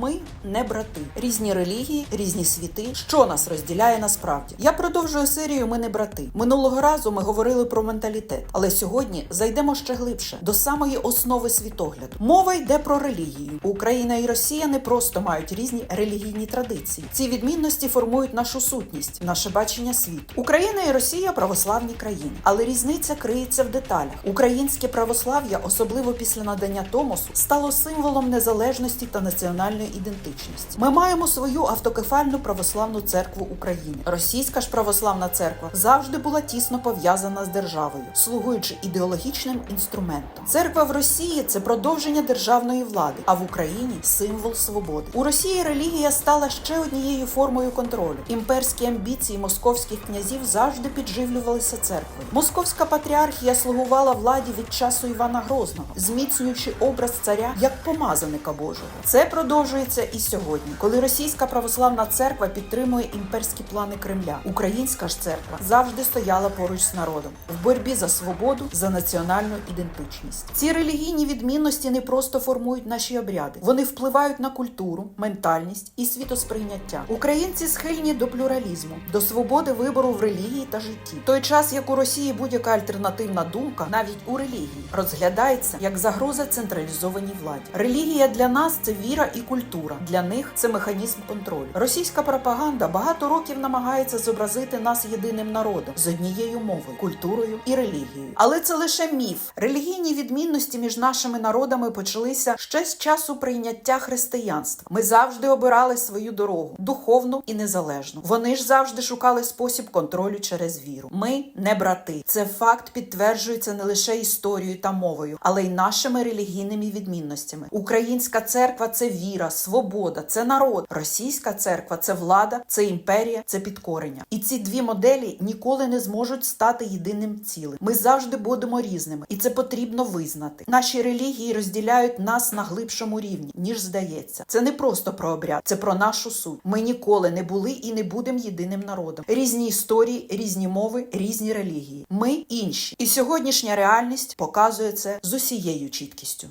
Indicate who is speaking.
Speaker 1: Ми не брати, різні релігії, різні світи. Що нас розділяє насправді? Я продовжую серію Ми не брати. Минулого разу ми говорили про менталітет, але сьогодні зайдемо ще глибше до самої основи світогляду. Мова йде про релігію. Україна і Росія не просто мають різні релігійні традиції. Ці відмінності формують нашу сутність, наше бачення світу. Україна і Росія православні країни, але різниця криється в деталях. Українське православ'я, особливо після надання Томосу, стало символом незалежності та національної ідентичності. Ми маємо свою автокефальну православну церкву України. Російська ж православна церква завжди була тісно пов'язана з державою, слугуючи ідеологічним інструментом. Церква в Росії це продовження державної влади, а в Україні символ свободи. У Росії релігія стала ще однією формою контролю. Імперські амбіції московських князів завжди підживлювалися церквою. Московська патріархія слугувала владі від часу Івана Грозного, зміцнюючи образ царя як помазаника Божого. Це продовжується і сьогодні, коли російська православна церква підтримує імперські плани Кремля. Українська ж церква завжди стояла поруч з народом в боротьбі за свободу, за національну ідентичність. Ці релігійні відмінності не просто формують наші обряди, вони впливають на культуру, ментальність і світосприйняття. Українці схильні до плюралізму, до свободи вибору в релігії та житті. Той час, як у Росії будь-яка альтернативна думка, навіть у релігії, розглядається як загроза централізованій владі. Релігія для нас це віра і культура. Для них це механізм контролю. Російська пропаганда багато років намагається зобразити нас єдиним народом з однією мовою, культурою і релігією. Але це лише міф. Релігійні відмінності між нашими народами почалися ще з часу прийняття християнства. Ми завжди обирали свою дорогу духовну і незалежну. Вони ж завжди шукали спосіб контролю через віру. Ми не брати. Це факт підтверджується не лише історією та мовою, але й нашими релігійними відмінностями. Українська церква це віра, свобода, це народ. Російська церква це влада, це імперія, це підкорення. І ці дві моделі ніколи не зможуть стати єдиним цілим. Ми завжди будемо різними, і це потрібно визнати. Наші релігії розділяють нас на глибшому рівні, ніж здається. Це не просто про обряд, це про нашу суть. Ми ніколи не були і не будемо єдиним народом. Різні історії, різні мови, різні релігії. Ми інші. І сьогоднішня реальність показує це з усією чіткістю.